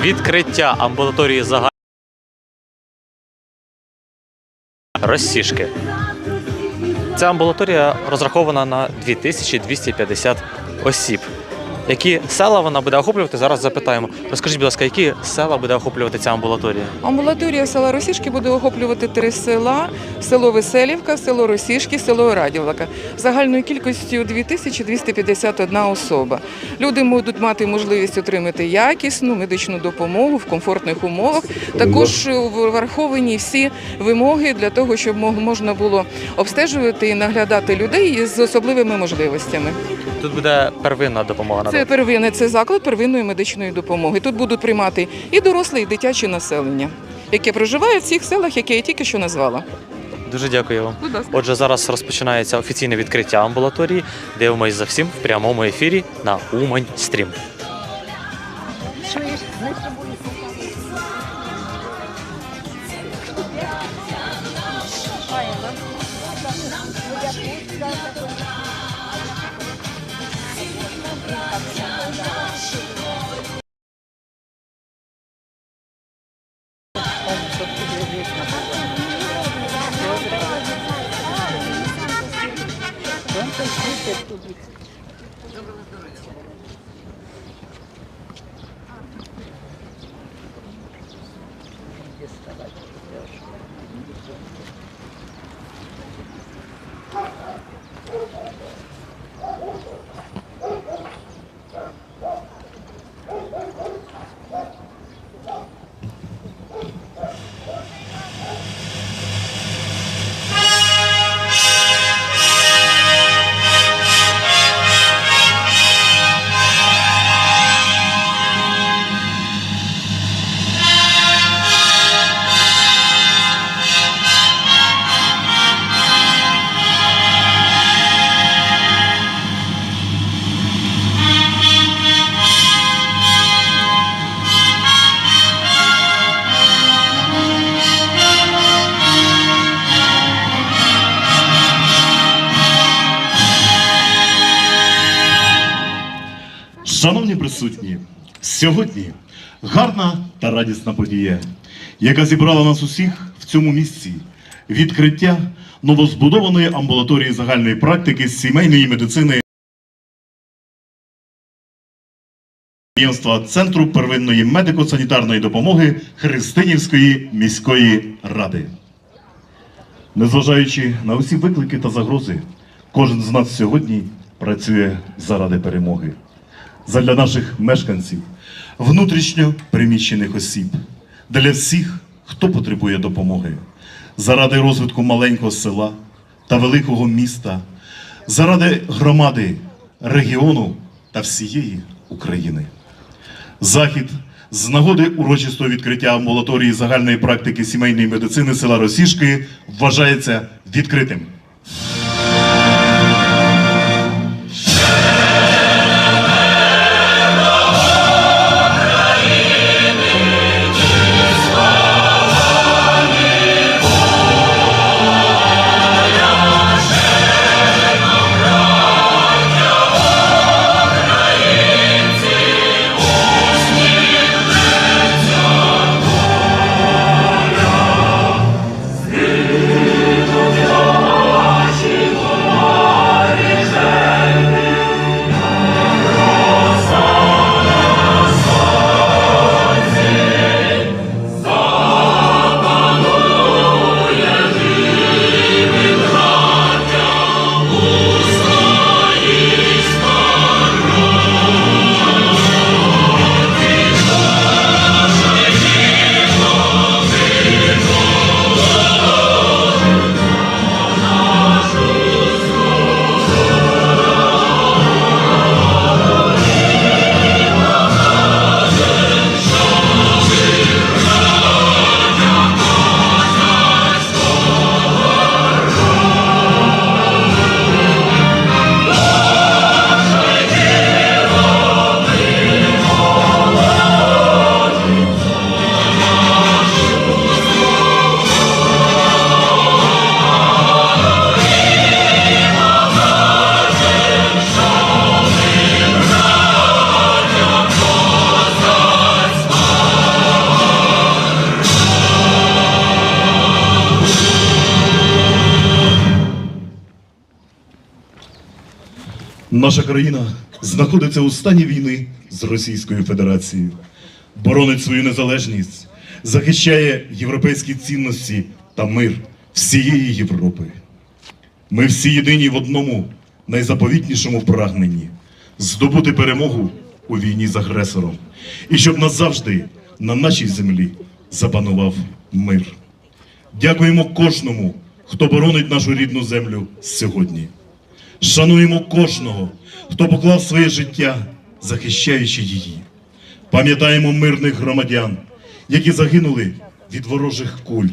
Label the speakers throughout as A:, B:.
A: відкриття амбулаторії загальної розсіжки. Ця амбулаторія розрахована на 2250 осіб. Які села вона буде охоплювати? Зараз запитаємо. Розкажіть, будь ласка, які села буде охоплювати ця амбулаторія?
B: Амбулаторія села Росішки буде охоплювати три села: село Веселівка, село Росішки, село Радівлака. Загальною кількістю 2251 особа. Люди будуть мати можливість отримати якісну медичну допомогу в комфортних умовах. Також враховані всі вимоги для того, щоб мог- можна було обстежувати і наглядати людей з особливими можливостями.
A: Тут буде первинна допомога
B: Це
A: надана.
B: це заклад первинної медичної допомоги. Тут будуть приймати і доросле, і дитяче населення, яке проживає в цих селах, які я тільки що назвала.
A: Дуже дякую вам. Отже, зараз розпочинається офіційне відкриття амбулаторії. Дивимось за всім в прямому ефірі на Умань Стрім.
C: Шановні присутні, сьогодні гарна та радісна подія, яка зібрала нас усіх в цьому місці. Відкриття новозбудованої амбулаторії загальної практики сімейної медицини Центру первинної медико-санітарної допомоги Христинівської міської ради. Незважаючи на усі виклики та загрози, кожен з нас сьогодні працює заради перемоги. Задля наших мешканців, внутрішньо приміщених осіб, для всіх, хто потребує допомоги, заради розвитку маленького села та великого міста, заради громади, регіону та всієї України. Захід з нагоди урочистого відкриття амбулаторії загальної практики сімейної медицини села Росішки вважається відкритим. Наша країна знаходиться у стані війни з Російською Федерацією, боронить свою незалежність, захищає європейські цінності та мир всієї Європи. Ми всі єдині в одному найзаповітнішому прагненні здобути перемогу у війні з агресором, і щоб назавжди на нашій землі запанував мир. Дякуємо кожному, хто боронить нашу рідну землю сьогодні. Шануємо кожного, хто поклав своє життя, захищаючи її. Пам'ятаємо мирних громадян, які загинули від ворожих куль.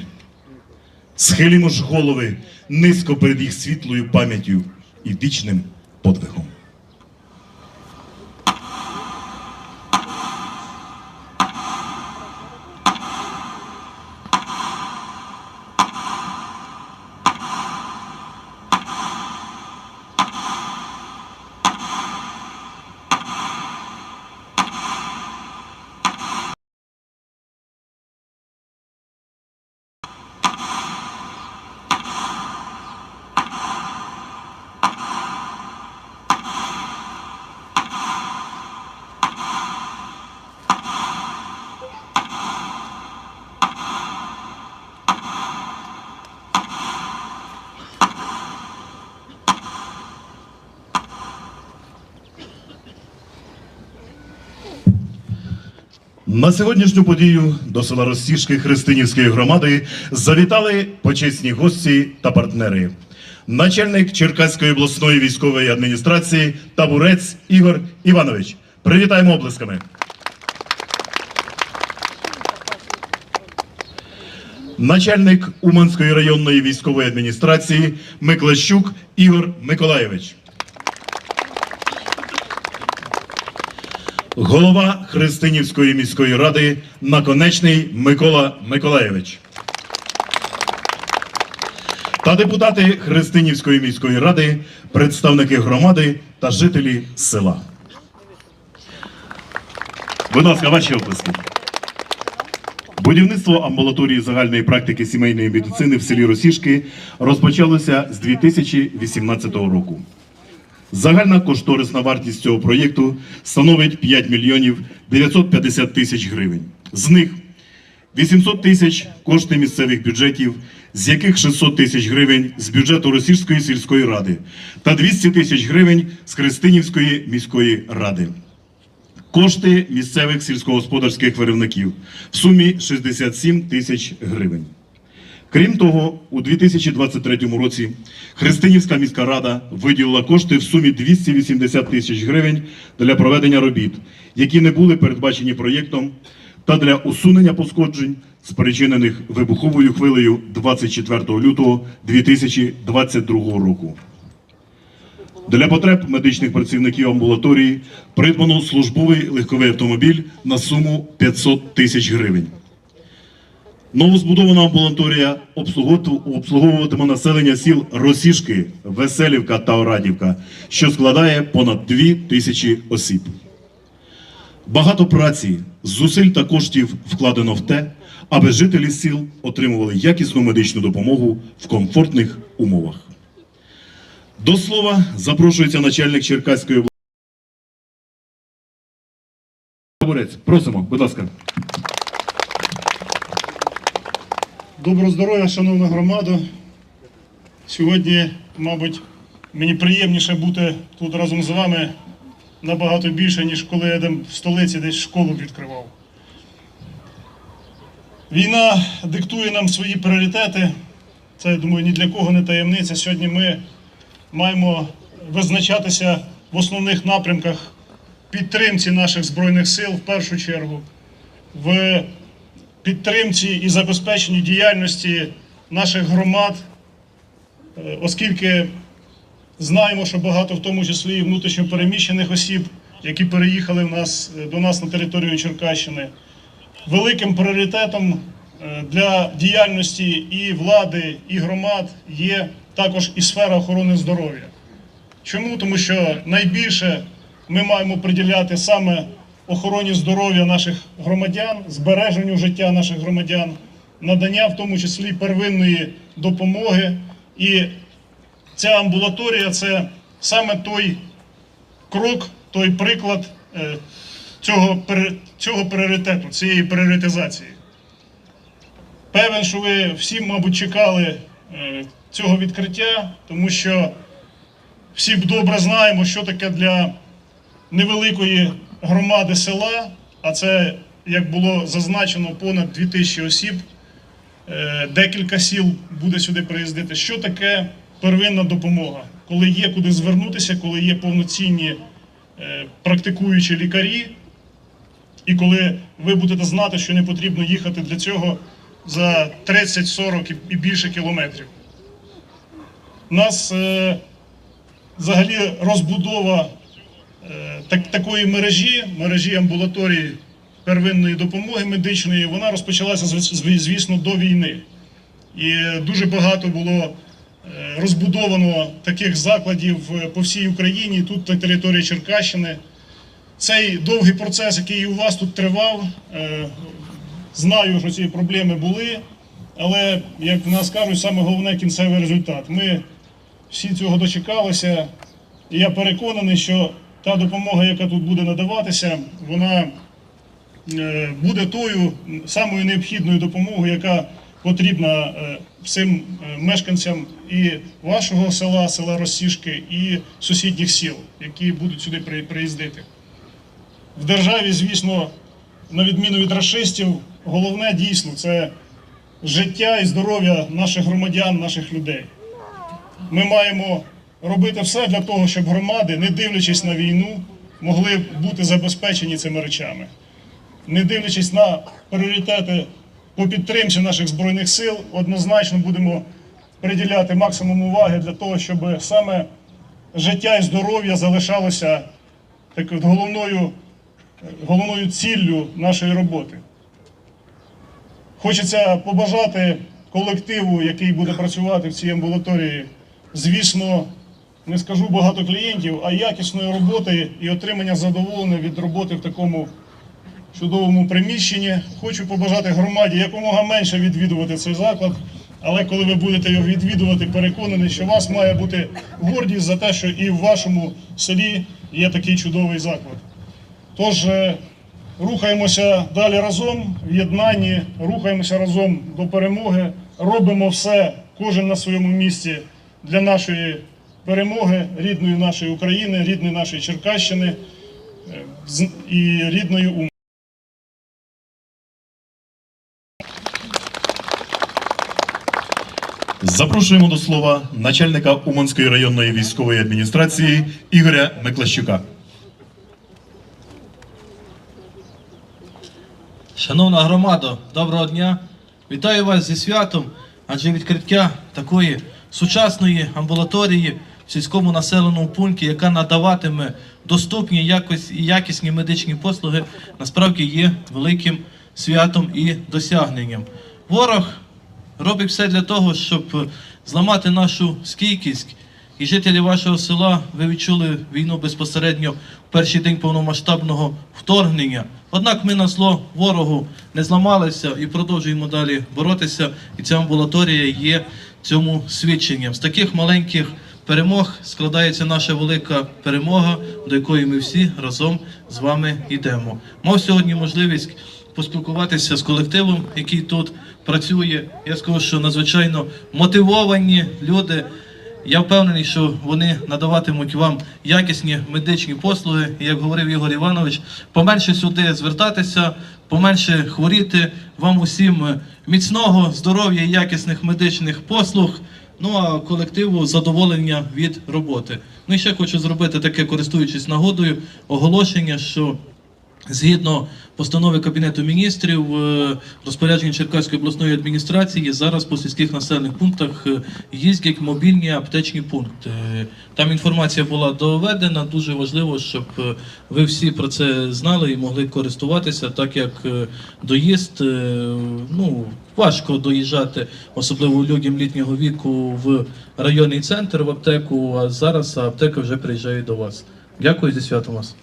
C: Схилімо ж голови низько перед їх світлою пам'яттю і вічним подвигом. На сьогоднішню подію до села Ростішки Христинівської громади завітали почесні гості та партнери. Начальник Черкаської обласної військової адміністрації Табурець Ігор Іванович. Привітаємо облисками. Начальник Уманської районної військової адміністрації Миклащук Ігор Миколаєвич. Голова Христинівської міської ради Наконечний Микола Миколаєвич. Та депутати Христинівської міської ради, представники громади та жителі села. Будь ласка, ваші оплески. Будівництво амбулаторії загальної практики сімейної медицини в селі Росішки розпочалося з 2018 року. Загальна кошторисна вартість цього проєкту становить 5 мільйонів 950 тисяч гривень. З них 800 тисяч кошти місцевих бюджетів, з яких 600 тисяч гривень з бюджету Російської сільської ради та 200 тисяч гривень з Христинівської міської ради. Кошти місцевих сільськогосподарських виробників в сумі 67 тисяч гривень. Крім того, у 2023 році Христинівська міська рада виділила кошти в сумі 280 тисяч гривень для проведення робіт, які не були передбачені проєктом, та для усунення пошкоджень, спричинених вибуховою хвилею 24 лютого 2022 року. Для потреб медичних працівників амбулаторії придбано службовий легковий автомобіль на суму 500 тисяч гривень. Новозбудована амбулаторія обслуговуватиме- населення сіл Росішки, Веселівка та Орадівка, що складає понад 2 тисячі осіб. Багато праці, зусиль та коштів вкладено в те, аби жителі сіл отримували якісну медичну допомогу в комфортних умовах. До слова запрошується начальник Черкаської області. Просимо, будь ласка.
D: Доброго здоров'я, шановна громада. Сьогодні, мабуть, мені приємніше бути тут разом з вами набагато більше, ніж коли я в столиці десь школу відкривав. Війна диктує нам свої пріоритети. Це, я думаю, ні для кого не таємниця. Сьогодні ми маємо визначатися в основних напрямках підтримці наших Збройних сил в першу чергу. в підтримці і забезпеченні діяльності наших громад, е, оскільки знаємо, що багато, в тому числі і внутрішньо переміщених осіб, які переїхали в нас, е, до нас на територію Черкащини, великим пріоритетом е, для діяльності і влади, і громад є також і сфера охорони здоров'я. Чому? Тому що найбільше ми маємо приділяти саме охороні здоров'я наших громадян, збереженню життя наших громадян, надання в тому числі первинної допомоги. І ця амбулаторія це саме той крок, той приклад е, цього, цього пріоритету, цієї пріоритизації. Певен, що ви всі, мабуть, чекали е, цього відкриття, тому що всі добре знаємо, що таке для невеликої громади села, а це, як було зазначено, понад 2000 осіб. Е, Декілька сіл буде сюди приїздити. Що таке первинна допомога? Коли є куди звернутися, коли є повноцінні е, практикуючі лікарі, і коли ви будете знати, що не потрібно їхати для цього за 30, 40 і- більше кілометрів. Нас е, взагалі розбудова так, такої мережі, мережі амбулаторій первинної допомоги медичної, вона розпочалася, зв- зв- звісно, до війни. І дуже багато було е, розбудовано таких закладів е, по всій Україні, тут на території Черкащини. Цей довгий процес, який у вас тут тривав, е, знаю, що ці проблеми були, але, як в нас кажуть, саме головне кінцевий результат. Ми всі цього дочекалися, і я переконаний, що та допомога, яка тут буде надаватися, вона е, буде тою самою необхідною допомогою, яка потрібна е, всім е, мешканцям і вашого села, села Росішки, і сусідніх сіл, які будуть сюди при- приїздити. В державі, звісно, на відміну від расистів, головне дійсно це життя і здоров'я наших громадян, наших людей. Ми маємо робити все для того, щоб громади, не дивлячись на війну, могли бути забезпечені цими речами. Не дивлячись на пріоритети по підтримці наших збройних сил, однозначно будемо приділяти максимум уваги для того, щоб саме життя і здоров'я залишалося так, головною, головною ціллю нашої роботи. Хочеться побажати колективу, який буде працювати в цій амбулаторії, звісно, не скажу багато клієнтів, а якісної роботи і отримання задоволення від роботи в такому чудовому приміщенні. Хочу побажати громаді якомога менше відвідувати цей заклад. Але коли ви будете його відвідувати, переконаний, що у вас має бути гордість за те, що і в вашому селі є такий чудовий заклад. Тож е, рухаємося далі разом в єднанні, рухаємося разом до перемоги, робимо все, кожен на своєму місці для нашої перемоги, рідної нашої України, рідної нашої Черкащини е, з- і рідної Умані.
C: Запрошуємо до слова начальника Уманської районної військової адміністрації Ігоря Миклащука.
E: Шановна громада, доброго дня! Вітаю вас зі святом, адже відкриття такої сучасної амбулаторії сільському населеному пункті, яка надаватиме доступні і якісні медичні послуги, насправді є великим святом і досягненням. Ворог робить все для того, щоб зламати нашу стійкість. І жителі вашого села ви відчули війну безпосередньо в перший день повномасштабного вторгнення. Однак ми на зло ворогу не зламалися і продовжуємо далі боротися. І ця амбулаторія є цьому свідченням. З таких маленьких перемог складається наша велика перемога, до якої ми всі разом з вами йдемо. Мав сьогодні можливість поспілкуватися з колективом, який тут працює. Я скажу, що надзвичайно мотивовані люди. Я впевнений, що вони надаватимуть вам якісні медичні послуги. Як говорив Ігор Іванович, поменше сюди звертатися, поменше хворіти. Вам усім міцного здоров'я і якісних медичних послуг. Ну а колективу задоволення від роботи. Ну і ще хочу зробити таке, користуючись нагодою, оголошення, що Згідно постанови Кабінету міністрів, е, розпорядження Черкаської обласної адміністрації зараз по сільських населених пунктах е, їздять мобільні аптечні пункти. Е, Там інформація була доведена. Дуже важливо, щоб ви всі про це знали і могли користуватися, так як доїзд ну важко доїжджати, особливо людям літнього віку в районний центр в аптеку. А зараз аптека вже приїжджає до вас. Дякую зі святом вас.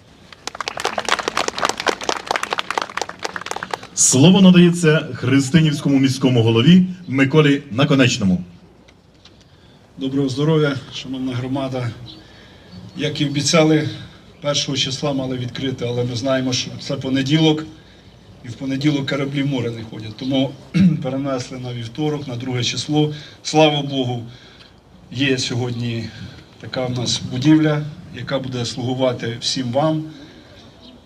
C: Слово надається Христинівському міському голові Миколі Наконечному.
F: Доброго здоров'я, шановна громада. Як і обіцяли першого числа мали відкрити, але ми знаємо, що це понеділок, і в понеділок кораблі море не ходять. Тому перенесли на вівторок, на друге число. Слава Богу, є сьогодні така в нас будівля, яка буде слугувати всім вам.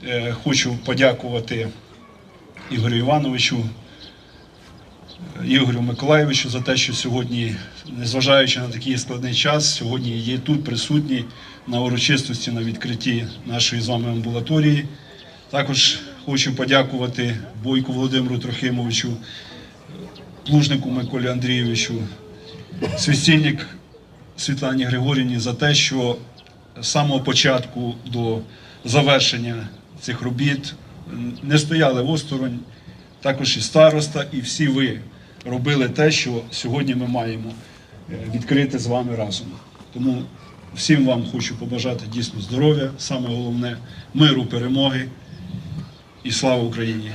F: Е, Хочу подякувати Ігорю Івановичу, Ігорю Миколаєвичу за те, що сьогодні, незважаючи на такий складний час, сьогодні є тут присутні на урочистості на відкритті нашої з вами амбулаторії. Також хочу подякувати Бойку Володимиру Трохимовичу, Плужнику Миколі Андрійовичу, священник Світлані Григорівні за те, що з самого початку до завершення цих робіт не стояли осторонь, також і староста, і всі ви робили те, що сьогодні ми маємо е, відкрити з вами разом. Тому всім вам хочу побажати дійсно здоров'я, саме головне миру, перемоги і слава Україні!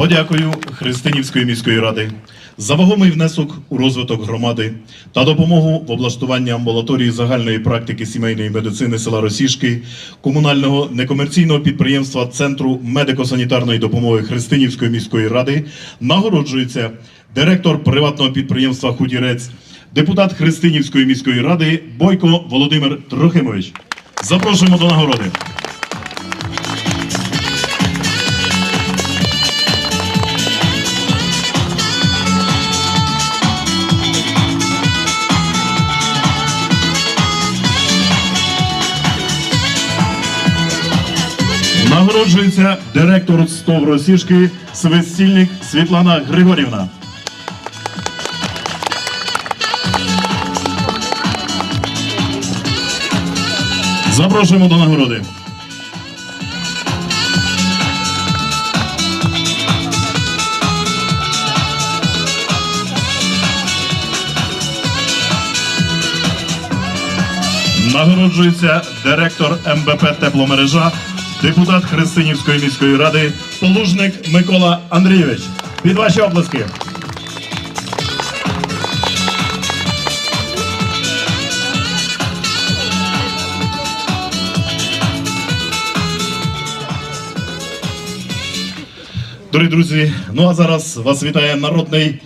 C: Подякую Христинівської міської ради за вагомий внесок у розвиток громади та допомогу в облаштуванні амбулаторії загальної практики сімейної медицини села Росішки, комунального некомерційного підприємства Центру медико-санітарної допомоги Христинівської міської ради нагороджується директор приватного підприємства Худірець, депутат Христинівської міської ради Бойко Володимир Трохимович. Запрошуємо до нагороди. Нагороджується директор СТОВ Росішки Свистільник Світлана Григорівна. Запрошуємо до нагороди. Нагороджується директор МБП Тепломережа, депутат Христинівської міської ради, Полужник Микола Андрійович. Під ваші оплески. Дорогі друзі, ну а зараз вас вітає народний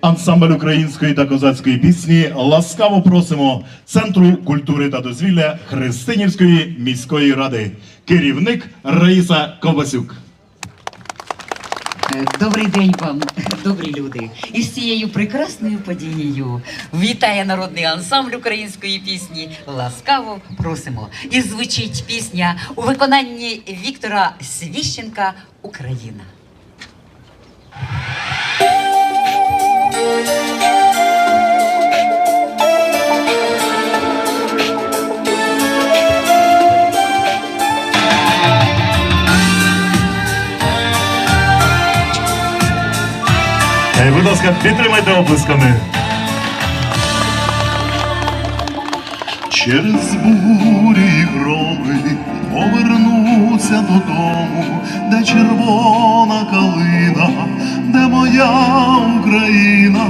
C: ансамбль української та козацької пісні. Ласкаво просимо Центру культури та дозвілля Христинівської міської ради. Керівник Раїса Ковбасюк.
G: Е, Добрий день вам, добрі люди. І з цією прекрасною подією вітає народний ансамбль української пісні. Ласкаво просимо. І звучить пісня у виконанні Віктора Свіщенка Україна.
C: Ласка, підтримайте оплесками. Через бурі й громи повернуся додому, де червона калина, де моя Україна,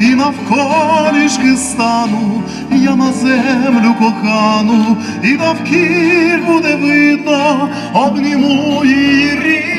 C: і навколішки стану, я на землю кохану, і навкіль буде видно, обніму її рідну.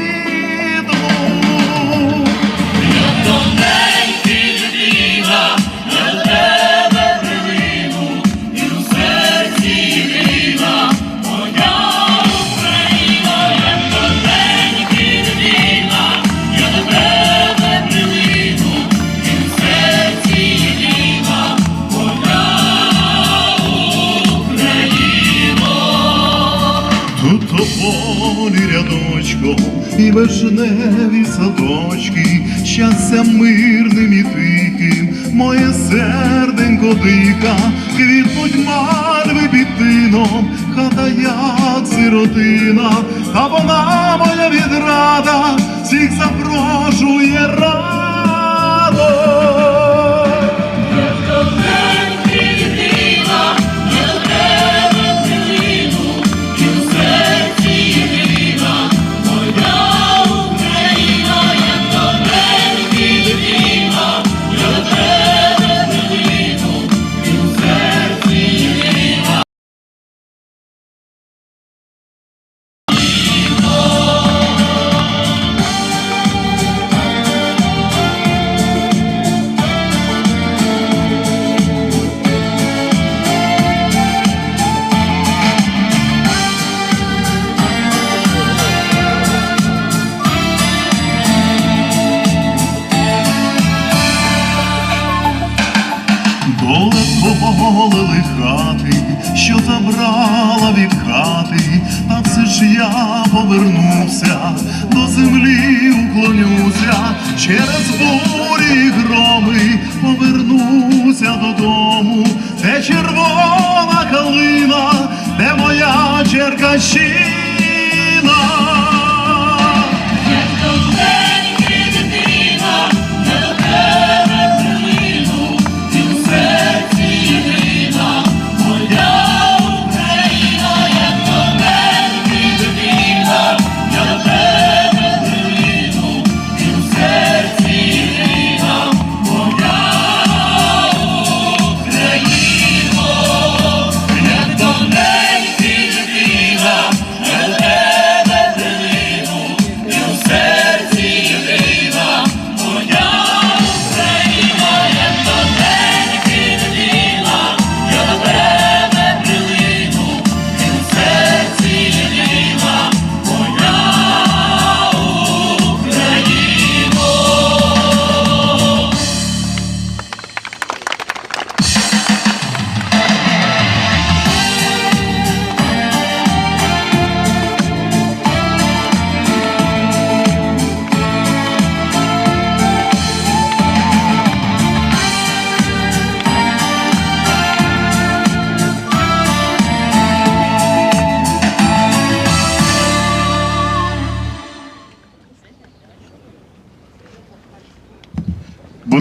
C: що забрала вікати, та все ж я повернувся, до землі уклонюся, через бурі громи повернуся додому, де червона калина, де моя черкащина.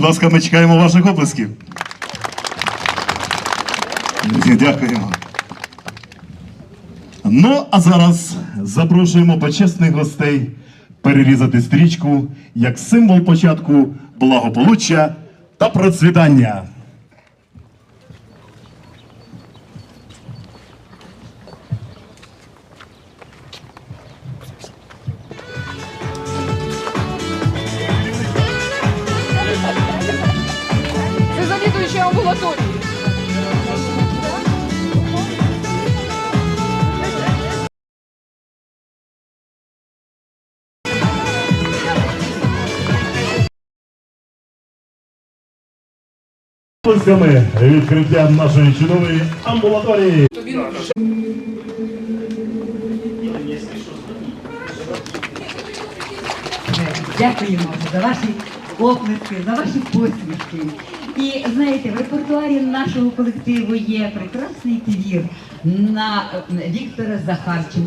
C: Будь ласка, ми чекаємо ваших оплесків. Дякуємо. Ну, а зараз запрошуємо почесних гостей перерізати стрічку як символ початку благополуччя та процвітання. Оплесками відкриття нашої чудової амбулаторії.
G: Дякуємо за ваші оплески, за ваші посмішки. І знаєте, в репертуарі нашого колективу є прекрасний твір на Віктора Захарченка.